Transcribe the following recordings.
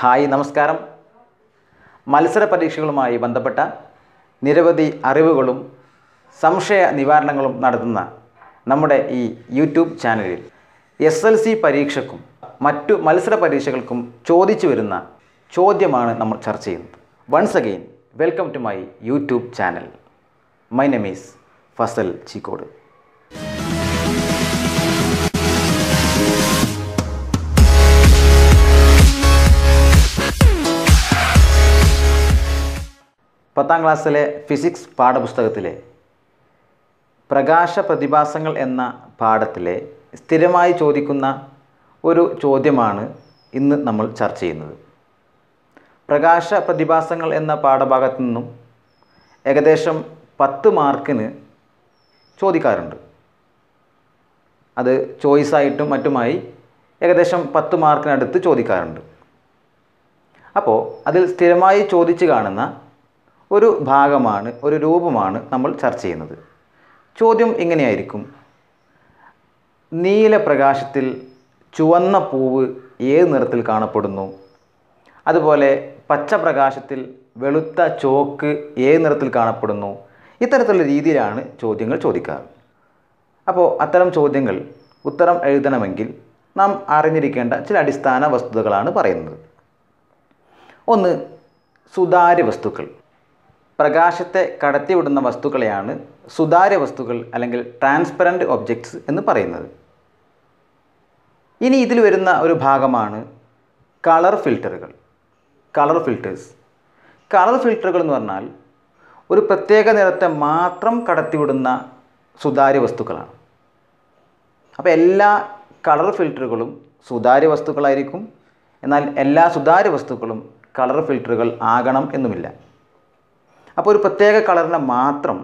Hi നമസ്കാരം. മത്സര പരീക്ഷകളുമായി ബന്ധപ്പെട്ട നിരവധി അറിവുകളും സംശയ നിവാരണങ്ങളും നടത്തുന്ന നമ്മുടെ ഈ യൂട്യൂബ് ചാനലിൽ എസ് എൽ സി പരീക്ഷക്കും മറ്റു മത്സര പരീക്ഷകൾക്കും ചോദിച്ചു വരുന്ന ചോദ്യമാണ് നമ്മൾ ചർച്ച ചെയ്യുന്നത്. Once again welcome to my YouTube channel. My name is Fasal Cheekode. പത്താം ക്ലാസ്സിലെ ഫിസിക്സ് പാഠപുസ്തകത്തിലെ പ്രകാശ പ്രതിഭാസങ്ങൾ എന്ന പാഠത്തിലെ സ്ഥിരമായി ചോദിക്കുന്ന ഒരു ചോദ്യമാണ് ഇന്ന് നമ്മൾ ചർച്ച ചെയ്യുന്നത്. പ്രകാശ പ്രതിഭാസങ്ങൾ എന്ന പാഠഭാഗത്തു നിന്നും ഏകദേശം പത്ത് മാർക്കിന് ചോദിക്കാറുണ്ട്. അത് ചോയ്സായിട്ടും മറ്റുമായി ഏകദേശം പത്ത് മാർക്കിനടുത്ത് ചോദിക്കാറുണ്ട്. അപ്പോൾ അതിൽ സ്ഥിരമായി ചോദിച്ചു കാണുന്ന ഒരു ഭാഗമാണ് ഒരു രൂപമാണ് നമ്മൾ ചർച്ച ചെയ്യുന്നത്. ചോദ്യം ഇങ്ങനെയായിരിക്കും. നീലപ്രകാശത്തിൽ ചുവന്ന പൂവ് ഏത് നിറത്തിൽ കാണപ്പെടുന്നു? അതുപോലെ പച്ച പ്രകാശത്തിൽ വെളുത്ത ചോക്ക് ഏത് നിറത്തിൽ കാണപ്പെടുന്നു? ഇത്തരത്തിലുള്ള രീതിയിലാണ് ചോദ്യങ്ങൾ ചോദിക്കാറ് അപ്പോൾ അത്തരം ചോദ്യങ്ങൾ ഉത്തരം എഴുതണമെങ്കിൽ നാം അറിഞ്ഞിരിക്കേണ്ട ചില അടിസ്ഥാന വസ്തുതകളാണ് പറയുന്നത്. ഒന്ന് സുതാര്യ വസ്തുക്കൾ പ്രകാശത്തെ കടത്തിവിടുന്ന വസ്തുക്കളെയാണ് സുതാര്യ വസ്തുക്കൾ അല്ലെങ്കിൽ ട്രാൻസ്പെറന്റ് ഒബ്ജക്ട്സ് എന്ന് പറയുന്നത്. ഇനി ഇതിൽ വരുന്ന ഒരു ഭാഗമാണ് കളർ ഫിൽറ്ററുകൾ കളർ ഫിൽറ്റേഴ്സ് കളർ ഫിൽറ്ററുകൾ എന്ന് പറഞ്ഞാൽ ഒരു പ്രത്യേക നിറത്തെ മാത്രം കടത്തിവിടുന്ന സുതാര്യ വസ്തുക്കളാണ്. അപ്പോൾ എല്ലാ കളർ ഫിൽറ്ററുകളും സുതാര്യ വസ്തുക്കളായിരിക്കും. എന്നാൽ എല്ലാ സുതാര്യ വസ്തുക്കളും കളർ ഫിൽറ്ററുകൾ ആകണം എന്നുമില്ല. അപ്പോൾ ഒരു പ്രത്യേക കളറിനെ മാത്രം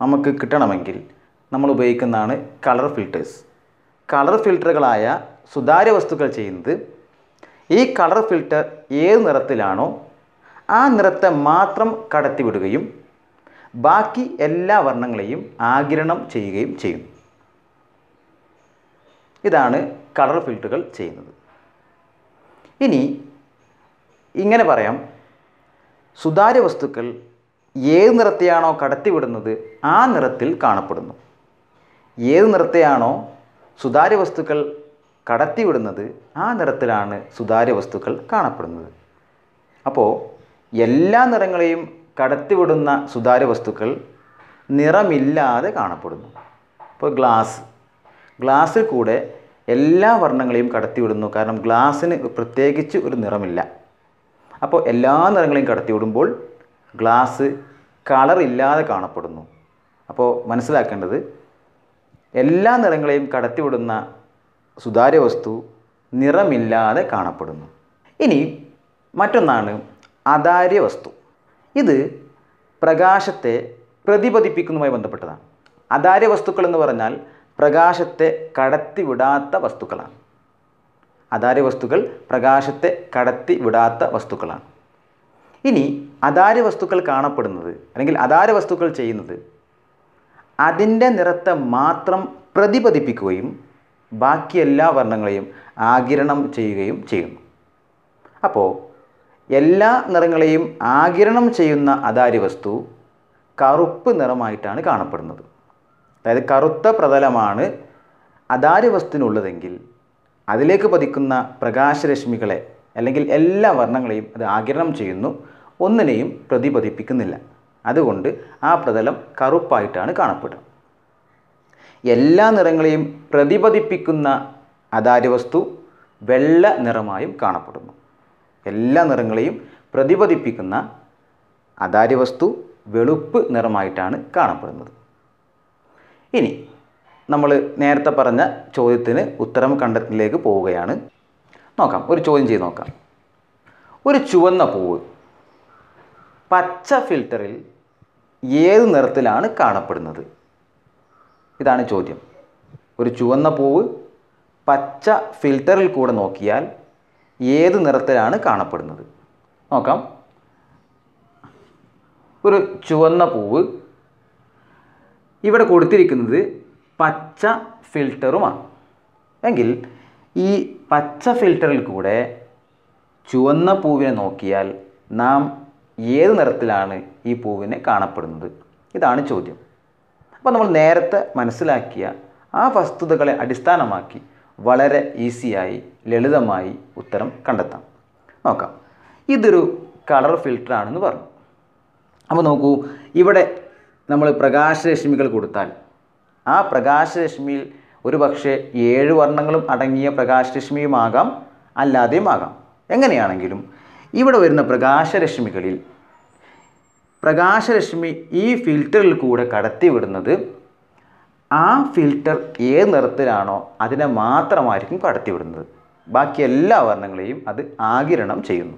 നമുക്ക് കിട്ടണമെങ്കിൽ നമ്മൾ ഉപയോഗിക്കുന്നതാണ് കളർ ഫിൽറ്റേഴ്സ് കളർ ഫിൽറ്ററുകളായ സുതാര്യ വസ്തുക്കൾ ചെയ്യുന്നത് ഈ കളർ ഫിൽറ്റർ ഏത് നിറത്തിലാണോ ആ നിറത്തെ മാത്രം കടത്തിവിടുകയും ബാക്കി എല്ലാ വർണങ്ങളെയും ആഗിരണം ചെയ്യുകയും ചെയ്യും ഇതാണ് കളർ ഫിൽറ്ററുകൾ ചെയ്യുന്നത്. ഇനി ഇങ്ങനെ പറയാം. സുതാര്യ വസ്തുക്കൾ ഏത് നിറത്തെയാണോ കടത്തിവിടുന്നത് ആ നിറത്തിൽ കാണപ്പെടുന്നു. ഏത് നിറത്തെയാണോ സുതാര്യ വസ്തുക്കൾ കടത്തിവിടുന്നത് ആ നിറത്തിലാണ് സുതാര്യ വസ്തുക്കൾ കാണപ്പെടുന്നത്. അപ്പോൾ എല്ലാ നിറങ്ങളെയും കടത്തിവിടുന്ന സുതാര്യ വസ്തുക്കൾ നിറമില്ലാതെ കാണപ്പെടുന്നു. ഇപ്പോൾ ഗ്ലാസ്. ഗ്ലാസ്സിൽ കൂടെ എല്ലാ വർണങ്ങളെയും കടത്തിവിടുന്നു. കാരണം ഗ്ലാസ്സിന് പ്രത്യേകിച്ച് ഒരു നിറമില്ല. അപ്പോൾ എല്ലാ നിറങ്ങളെയും കടത്തിവിടുമ്പോൾ ഗ്ലാസ് കളർ ഇല്ലാതെ കാണപ്പെടുന്നു. അപ്പോൾ മനസ്സിലാക്കേണ്ടത് എല്ലാ നിറങ്ങളെയും കടത്തിവിടുന്ന സുതാര്യ വസ്തു നിറമില്ലാതെ കാണപ്പെടുന്നു. ഇനി മറ്റൊന്നാണ് അതാര്യ വസ്തു. ഇത് പ്രകാശത്തെ പ്രതിപതിപ്പിക്കുന്നതുമായി ബന്ധപ്പെട്ടതാണ്. അതാര്യ വസ്തുക്കൾ എന്ന് പറഞ്ഞാൽ പ്രകാശത്തെ കടത്തിവിടാത്ത വസ്തുക്കളാണ്. അതാര്യ വസ്തുക്കൾ പ്രകാശത്തെ കടത്തിവിടാത്ത വസ്തുക്കളാണ്. ഇനി അധാര വസ്തുക്കൾ കാണപ്പെടുന്നത്? അല്ലെങ്കിൽ അധാര വസ്തുക്കൾ ചെയ്യുന്നത്? അതിന്റെ നിറത്തെ മാത്രം പ്രതിപതിപ്പിക്കുകയും ബാക്കി എല്ലാ വർണങ്ങളെയും ആകിരണം ചെയ്യുകയും ചെയ്യുന്നു. അപ്പോൾ എല്ലാ നിറങ്ങളെയും ആകിരണം ചെയ്യുന്ന അതാര്യ വസ്തു? കറുപ്പ് നിറമായിട്ടാണ് കാണപ്പെടുന്നത്. അതായത് കറുത്ത പ്രതലമാണ് അതാര്യ വസ്തുവിനുള്ളതെങ്കിൽ അതിലേക്ക് പതിക്കുന്ന പ്രകാശരശ്മികളെ അല്ലെങ്കിൽ എല്ലാ വർണങ്ങളെയും അത് ആകിരണം ചെയ്യുന്നു. ഒന്നിനെയും പ്രതിപതിപ്പിക്കുന്നില്ല. അതുകൊണ്ട് ആ പ്രതലം കറുപ്പായിട്ടാണ് കാണപ്പെടുക. എല്ലാ നിറങ്ങളെയും പ്രതിപതിപ്പിക്കുന്ന അതാര്യവസ്തു വെള്ള നിറമായും കാണപ്പെടുന്നു. എല്ലാ നിറങ്ങളെയും പ്രതിപതിപ്പിക്കുന്ന അതാര്യവസ്തു വെളുപ്പ് നിറമായിട്ടാണ് കാണപ്പെടുന്നത്. ഇനി നമ്മൾ നേരത്തെ പറഞ്ഞ ചോദ്യത്തിന് ഉത്തരം കണ്ടെത്തലിലേക്ക് പോവുകയാണ്. നോക്കാം ഒരു ചോദ്യം ചെയ്ത് നോക്കാം. ഒരു ചുവന്ന പൂവ് പച്ച ഫിൽറ്ററിൽ ഏത് നിറത്തിലാണ് കാണപ്പെടുന്നത്? ഇതാണ് ചോദ്യം. ഒരു ചുവന്ന പൂവ് പച്ച ഫിൽറ്ററിൽ കൂടെ നോക്കിയാൽ ഏത് നിറത്തിലാണ് കാണപ്പെടുന്നത്? നോക്കാം. ഒരു ചുവന്ന പൂവ് ഇവിടെ കൊടുത്തിരിക്കുന്നത് പച്ച ഫിൽറ്ററുമാണ് എങ്കിൽ ഈ പച്ച ഫിൽറ്ററിൽ കൂടെ ചുവന്ന പൂവിനെ നോക്കിയാൽ നാം ഏത് നിറത്തിലാണ് ഈ പൂവിനെ കാണപ്പെടുന്നത്? ഇതാണ് ചോദ്യം. അപ്പോൾ നമ്മൾ നേരത്തെ മനസ്സിലാക്കിയ ആ വസ്തുതകളെ അടിസ്ഥാനമാക്കി വളരെ ഈസിയായി ലളിതമായി ഉത്തരം കണ്ടെത്താം. നോക്കാം. ഇതൊരു കളർ ഫിൽറ്റർ ആണെന്ന് പറഞ്ഞു. അപ്പോൾ നോക്കൂ ഇവിടെ നമ്മൾ പ്രകാശരശ്മികൾ കൊടുത്താൽ ആ പ്രകാശരശ്മിയിൽ ഒരു പക്ഷേ ഏഴ് വർണങ്ങളും അടങ്ങിയ പ്രകാശരശ്മിയുമാകാം അല്ലാതെയും ആകാം എങ്ങനെയാണെങ്കിലും ഇവിടെ വരുന്ന പ്രകാശരശ്മികളിൽ പ്രകാശരശ്മി ഈ ഫിൽറ്ററിൽ കൂടെ കടത്തിവിടുന്നത് ആ ഫിൽറ്റർ ഏത് നിറത്തിലാണോ അതിനെ മാത്രമായിരിക്കും കടത്തിവിടുന്നത് ബാക്കി എല്ലാ വർണങ്ങളെയും അത് ആകിരണം ചെയ്യുന്നു.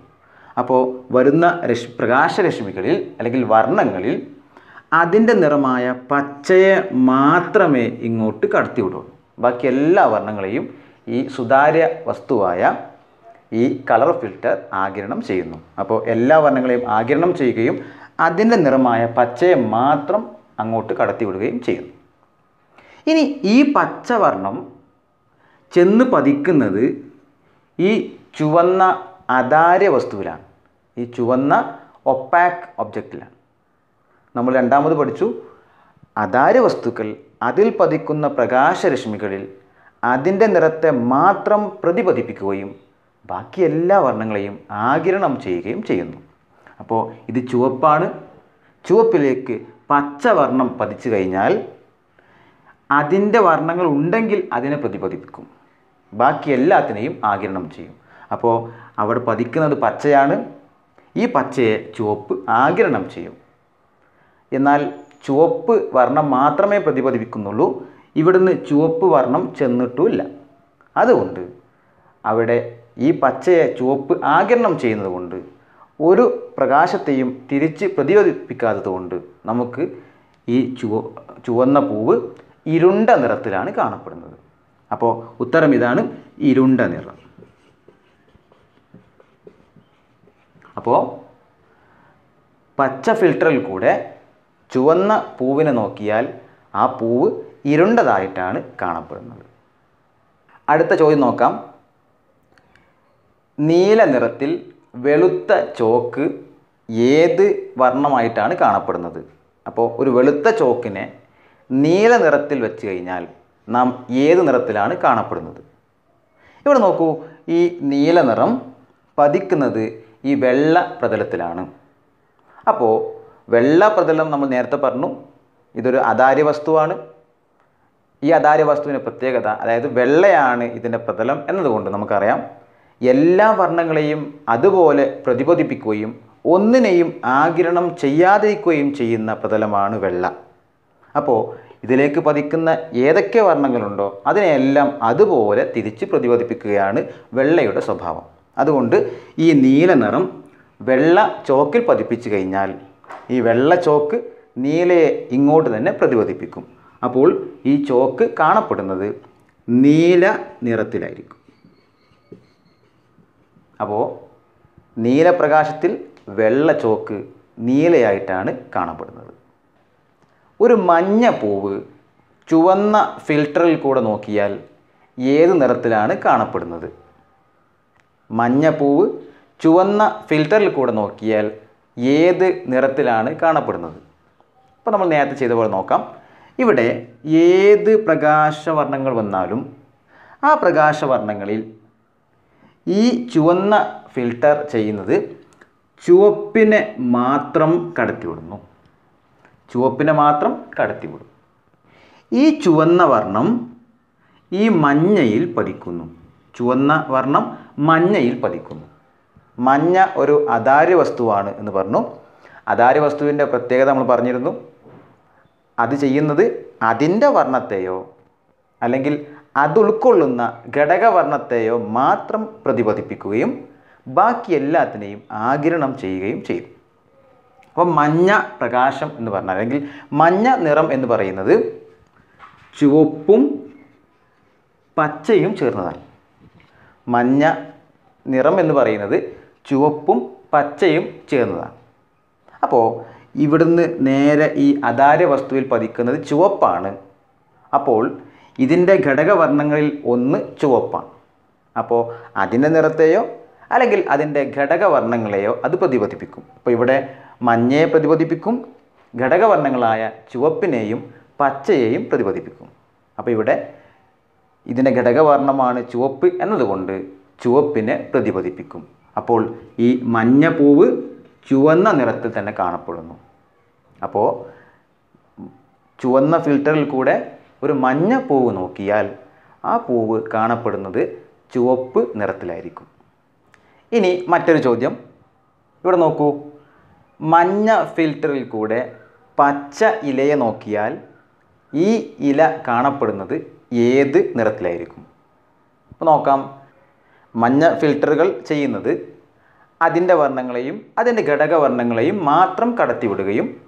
അപ്പോൾ വരുന്ന രശ് പ്രകാശരശ്മികളിൽ അല്ലെങ്കിൽ വർണങ്ങളിൽ അതിന്റെ നിറമായ പച്ചയെ മാത്രമേ ഇങ്ങോട്ട് കടത്തിവിടുള്ളൂ ബാക്കി എല്ലാ വർണങ്ങളെയും ഈ സുതാര്യ വസ്തുവായ ഈ കളർ ഫിൽറ്റർ ആകിരണം ചെയ്യുന്നു. അപ്പോൾ എല്ലാ വർണങ്ങളെയും ആകിരണം ചെയ്യുകയും അതിന്റെ നിറമായ പച്ചയെ മാത്രം അങ്ങോട്ട് കടത്തിവിടുകയും ചെയ്യുന്നു. ഇനി ഈ പച്ചവർണം ചെന്ന് പതിക്കുന്നത് ഈ ചുവന്ന അതാര്യ വസ്തുവിലാണ്. ഈ ചുവന്ന ഒപ്പാക്ക് ഒബ്ജക്റ്റിലാണ് നമ്മൾ രണ്ടാമത് പഠിച്ചു. അതാര്യ വസ്തുക്കൾ അതിൽ പതിക്കുന്ന പ്രകാശരശ്മികളിൽ അതിന്റെ നിറത്തെ മാത്രം പ്രതിപതിപ്പിക്കുകയും ബാക്കി എല്ലാ വർണങ്ങളെയും ആകിരണം ചെയ്യുകയും ചെയ്യുന്നു. അപ്പോൾ ഇത് ചുവപ്പാണ്. ചുവപ്പിലേക്ക് പച്ചവർണം പതിച്ചു കഴിഞ്ഞാൽ അതിന്റെ വർണങ്ങൾ ഉണ്ടെങ്കിൽ അതിനെ പ്രതിപതിപ്പിക്കും ബാക്കി എല്ലാത്തിനെയും ആകിരണം ചെയ്യും. അപ്പോൾ അവിടെ പതിക്കുന്നത് പച്ചയാണ്. ഈ പച്ചയെ ചുവപ്പ് ആകിരണം ചെയ്യും. എന്നാൽ ചുവപ്പ് വർണം മാത്രമേ പ്രതിപതിപ്പിക്കുന്നുള്ളൂ ഇവിടുന്ന് ചുവപ്പ് വർണം ചെന്നിട്ടുമില്ല. അതുകൊണ്ട് അവിടെ ഈ പച്ചയെ ചുവപ്പ് ആകിരണം ചെയ്യുന്നത് കൊണ്ട് ഒരു പ്രകാശത്തെയും തിരിച്ച് പ്രതിരോധിപ്പിക്കാത്തത് കൊണ്ട് നമുക്ക് ഈ ചുവ ചുവന്ന പൂവ് ഇരുണ്ട നിറത്തിലാണ് കാണപ്പെടുന്നത്. അപ്പോൾ ഉത്തരം ഇതാണ് ഇരുണ്ട നിറം. അപ്പോൾ പച്ച ഫിൽട്ടറിൽ കൂടെ ചുവന്ന പൂവിനെ നോക്കിയാൽ ആ പൂവ് ഇരുണ്ടതായിട്ടാണ് കാണപ്പെടുന്നത്. അടുത്ത ചോദ്യം നോക്കാം. നീല നിറത്തിൽ വെളുത്ത ചോക്ക് ഏത് വർണമായിട്ടാണ് കാണപ്പെടുന്നത്? അപ്പോൾ ഒരു വെളുത്ത ചോക്കിനെ നീല നിറത്തിൽ വെച്ച് കഴിഞ്ഞാൽ നാം ഏത് നിറത്തിലാണ് കാണപ്പെടുന്നത്? ഇവിടെ നോക്കൂ ഈ നീല നിറം പതിക്കുന്നത് ഈ വെള്ള പ്രതലത്തിലാണ്. അപ്പോൾ വെള്ള പ്രതലം നമ്മൾ നേരത്തെ പറഞ്ഞു ഇതൊരു അതാര്യ വസ്തുവാണ്. ഈ അതാര്യ വസ്തുവിന്റെ പ്രത്യേകത അതായത് വെള്ളയാണ് ഇതിന്റെ പ്രതലം എന്നതുകൊണ്ട് നമുക്കറിയാം. എല്ലാ വർണങ്ങളെയും അതുപോലെ പ്രതിപദിപ്പിക്കുകയും ഒന്നിനെയും ആകിരണം ചെയ്യാതിരിക്കുകയും ചെയ്യുന്ന പ്രതലമാണ് വെള്ള. അപ്പോൾ ഇതിലേക്ക് പതിക്കുന്ന ഏതൊക്കെ വർണങ്ങളുണ്ടോ അതിനെയെല്ലാം അതുപോലെ തിരിച്ച് പ്രതിപദിപ്പിക്കുകയാണ് വെള്ളയുടെ സ്വഭാവം. അതുകൊണ്ട് ഈ നീല നിറം വെള്ള ചോക്കിൽ പതിപ്പിച്ചു കഴിഞ്ഞാൽ ഈ വെള്ള ചോക്ക് നീലയെ ഇങ്ങോട്ട് തന്നെ പ്രതിപദിപ്പിക്കും അപ്പോൾ ഈ ചോക്ക് കാണപ്പെടുന്നത് നീല നിറത്തിലായിരിക്കും. അപ്പോൾ നീലപ്രകാശത്തിൽ വെള്ള ചോക്ക് നീലയായിട്ടാണ് കാണപ്പെടുന്നത്. ഒരു മഞ്ഞ പൂവ് ചുവന്ന ഫിൽറ്ററിൽ കൂടെ നോക്കിയാൽ ഏത് നിറത്തിലാണ് കാണപ്പെടുന്നത്? മഞ്ഞ പൂവ് ചുവന്ന ഫിൽറ്ററിൽ കൂടെ നോക്കിയാൽ ഏത് നിറത്തിലാണ് കാണപ്പെടുന്നത്? അപ്പോൾ നമ്മൾ നേരത്തെ ചെയ്ത പോലെ നോക്കാം. ഇവിടെ ഏത് പ്രകാശവർണങ്ങൾ വന്നാലും ആ പ്രകാശവർണങ്ങളിൽ ഈ ചുവന്ന ഫിൽട്ടർ ചെയ്യുന്നത് ചുവപ്പിനെ മാത്രം കടത്തിവിടുന്നു. ചുവപ്പിനെ മാത്രം കടത്തിവിടും. ഈ ചുവന്ന വർണം ഈ മഞ്ഞയിൽ പതിക്കുന്നു. ചുവന്ന വർണം മഞ്ഞയിൽ പതിക്കുന്നു. മഞ്ഞ ഒരു അതാര്യ വസ്തുവാണ് എന്ന് പറഞ്ഞു. അതാര്യ വസ്തുവിന്റെ പ്രത്യേകത നമ്മൾ പറഞ്ഞിരുന്നു. അത് ചെയ്യുന്നത് അതിന്റെ വർണത്തെയോ അല്ലെങ്കിൽ അത് ഉൾക്കൊള്ളുന്ന ഘടകവർണത്തെയോ മാത്രം പ്രതിപദിപ്പിക്കുകയും ബാക്കി എല്ലാത്തിനെയും ആകിരണം ചെയ്യുകയും ചെയ്യും അപ്പം മഞ്ഞ പ്രകാശം എന്ന് പറഞ്ഞാൽ അല്ലെങ്കിൽ മഞ്ഞ നിറം എന്ന് പറയുന്നത് ചുവപ്പും പച്ചയും ചേർന്നതാണ്. മഞ്ഞ നിറം എന്ന് പറയുന്നത് ചുവപ്പും പച്ചയും ചേർന്നതാണ്. അപ്പോൾ ഇവിടുന്ന് നേരെ ഈ അതാര്യ വസ്തുവിൽ പതിക്കുന്നത് ചുവപ്പാണ്. അപ്പോൾ ഇതിന്റെ ഘടകവർണങ്ങളിൽ ഒന്ന് ചുവപ്പാണ്. അപ്പോൾ അതിന്റെ നിറത്തെയോ അല്ലെങ്കിൽ അതിന്റെ ഘടകവർണങ്ങളെയോ അത് പ്രതിഫലിപ്പിക്കും അപ്പോൾ ഇവിടെ മഞ്ഞയെ പ്രതിഫലിപ്പിക്കും ഘടകവർണങ്ങളായ ചുവപ്പിനെയും പച്ചയെയും പ്രതിഫലിപ്പിക്കും അപ്പോൾ ഇവിടെ ഇതിന്റെ ഘടകവർണമാണ് ചുവപ്പ് എന്നതുകൊണ്ട് ചുവപ്പിനെ പ്രതിഫലിപ്പിക്കും അപ്പോൾ ഈ മഞ്ഞ പൂവ് ചുവന്ന നിറത്തിൽ തന്നെ കാണപ്പെടുന്നു. അപ്പോൾ ചുവന്ന ഫിൽറ്ററിൽ കൂടെ ഒരു മഞ്ഞ പൂവ് നോക്കിയാൽ ആ പൂവ് കാണപ്പെടുന്നത് ചുവപ്പ് നിറത്തിലായിരിക്കും. ഇനി മറ്റൊരു ചോദ്യം. ഇവിടെ നോക്കൂ. മഞ്ഞ ഫിൽറ്ററിൽ കൂടെ പച്ച ഇലയെ നോക്കിയാൽ ഈ ഇല കാണപ്പെടുന്നത് ഏത് നിറത്തിലായിരിക്കും? അപ്പോൾ നോക്കാം. മഞ്ഞ ഫിൽറ്ററുകൾ ചെയ്യുന്നത് അതിന്റെ വർണങ്ങളെയും അതിന്റെ ഘടകവർണങ്ങളെയും മാത്രം കടത്തിവിടുകയും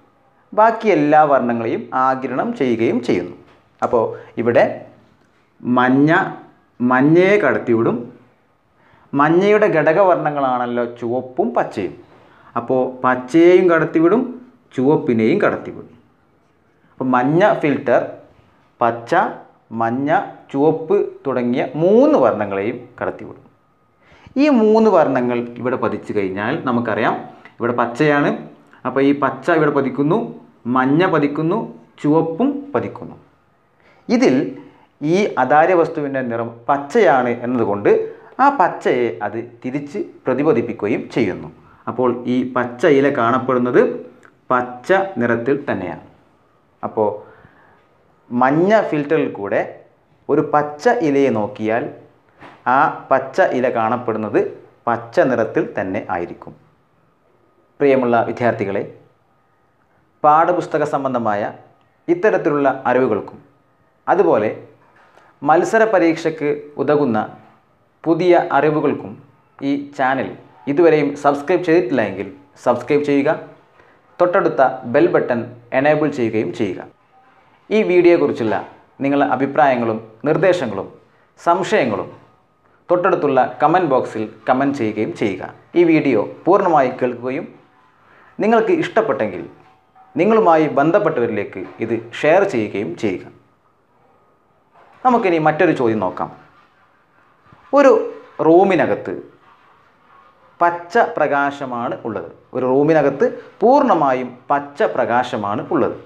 ബാക്കി എല്ലാ വർണങ്ങളെയും ആഗിരണം ചെയ്യുകയും ചെയ്യുന്നു. അപ്പോൾ ഇവിടെ മഞ്ഞ മഞ്ഞയെ കടത്തിവിടും. മഞ്ഞയുടെ ഘടകവർണങ്ങളാണല്ലോ ചുവപ്പും പച്ചയും. അപ്പോൾ പച്ചയെയും കടത്തിവിടും ചുവപ്പിനെയും കടത്തിവിടും. അപ്പോൾ മഞ്ഞ ഫിൽട്ടർ പച്ച മഞ്ഞ ചുവപ്പ് തുടങ്ങിയ മൂന്ന് വർണങ്ങളെയും കടത്തിവിടും. ഈ മൂന്ന് വർണങ്ങൾ ഇവിടെ പതിച്ചു കഴിഞ്ഞാൽ നമുക്കറിയാം ഇവിടെ പച്ചയാണ്. അപ്പോൾ ഈ പച്ച ഇവിടെ പതിക്കുന്നു മഞ്ഞ പതിക്കുന്നു ചുവപ്പും പതിക്കുന്നു. ഇതിൽ ഈ അതാര്യ വസ്തുവിന്റെ നിറം പച്ചയാണ് എന്നതുകൊണ്ട് ആ പച്ചയെ അത് തിരിച്ച് പ്രതിപദിപ്പിക്കുകയും ചെയ്യുന്നു. അപ്പോൾ ഈ പച്ച ഇല കാണപ്പെടുന്നത് പച്ച നിറത്തിൽ തന്നെയാണ്. അപ്പോൾ മഞ്ഞ ഫിൽറ്ററിൽ കൂടെ ഒരു പച്ച ഇലയെ നോക്കിയാൽ ആ പച്ച ഇല കാണപ്പെടുന്നത് പച്ച നിറത്തിൽ തന്നെ ആയിരിക്കും. പ്രിയമുള്ള വിദ്യാർത്ഥികളെ പാഠപുസ്തക സംബന്ധമായ ഇത്തരത്തിലുള്ള അറിവുകൾക്കും അതുപോലെ മത്സര പരീക്ഷയ്ക്ക് ഉതകുന്ന പുതിയ അറിവുകൾക്കും ഈ ചാനൽ ഇതുവരെയും സബ്സ്ക്രൈബ് ചെയ്തിട്ടില്ല എങ്കിൽ സബ്സ്ക്രൈബ് ചെയ്യുക തൊട്ടടുത്ത ബെൽ ബട്ടൺ എനേബിൾ ചെയ്യുകയും ചെയ്യുക. ഈ വീഡിയോയെക്കുറിച്ചുള്ള നിങ്ങളുടെ അഭിപ്രായങ്ങളും നിർദ്ദേശങ്ങളും സംശയങ്ങളും തൊട്ടടുത്തുള്ള കമന്റ് ബോക്സിൽ കമന്റ് ചെയ്യുകയും ചെയ്യുക. ഈ വീഡിയോ പൂർണമായി കേൾക്കുകയും നിങ്ങൾക്ക് ഇഷ്ടപ്പെട്ടെങ്കിൽ നിങ്ങളുമായി ബന്ധപ്പെട്ടവരിലേക്ക് ഇത് ഷെയർ ചെയ്യുകയും ചെയ്യുക. നമുക്കിനി മറ്റൊരു ചോദ്യം നോക്കാം. ഒരു റൂമിനകത്ത് പച്ച പ്രകാശമാണ് ഉള്ളത്. ഒരു റൂമിനകത്ത് പൂർണമായും പച്ച പ്രകാശമാണ് ഉള്ളത്.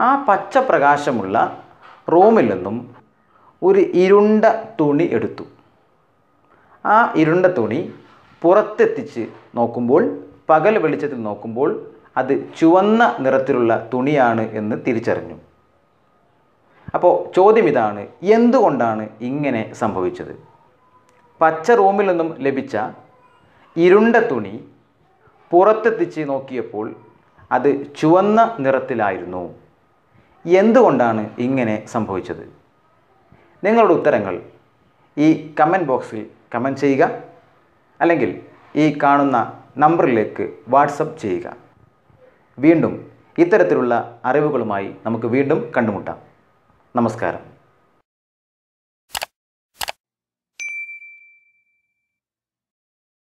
ആ പച്ച പ്രകാശമുള്ള റൂമിൽ നിന്നും ഒരു ഇരുണ്ട തുണി എടുത്തു. ആ ഇരുണ്ട തുണി പുറത്തെത്തിച്ച് നോക്കുമ്പോൾ പകൽ വെളിച്ചത്തിൽ നോക്കുമ്പോൾ അത് ചുവന്ന നിറത്തിലുള്ള തുണിയാണ് എന്ന് തിരിച്ചറിഞ്ഞു. അപ്പോൾ ചോദ്യം ഇതാണ് എന്തുകൊണ്ടാണ് ഇങ്ങനെ സംഭവിച്ചത്? പച്ച റൂമിൽ നിന്നും ലഭിച്ച ഇരുണ്ട തുണി പുറത്തെത്തിച്ച് നോക്കിയപ്പോൾ അത് ചുവന്ന നിറത്തിലായിരുന്നു. എന്തുകൊണ്ടാണ് ഇങ്ങനെ സംഭവിച്ചത്? നിങ്ങളുടെ ഉത്തരങ്ങൾ ഈ കമന്റ് ബോക്സിൽ കമന്റ് ചെയ്യുക അല്ലെങ്കിൽ ഈ കാണുന്ന നമ്പറിലേക്ക് വാട്സപ്പ് ചെയ്യുക. വീണ്ടും ഇത്തരത്തിലുള്ള അറിവുകളുമായി നമുക്ക് വീണ്ടും കണ്ടുമുട്ടാം. നമസ്കാരം.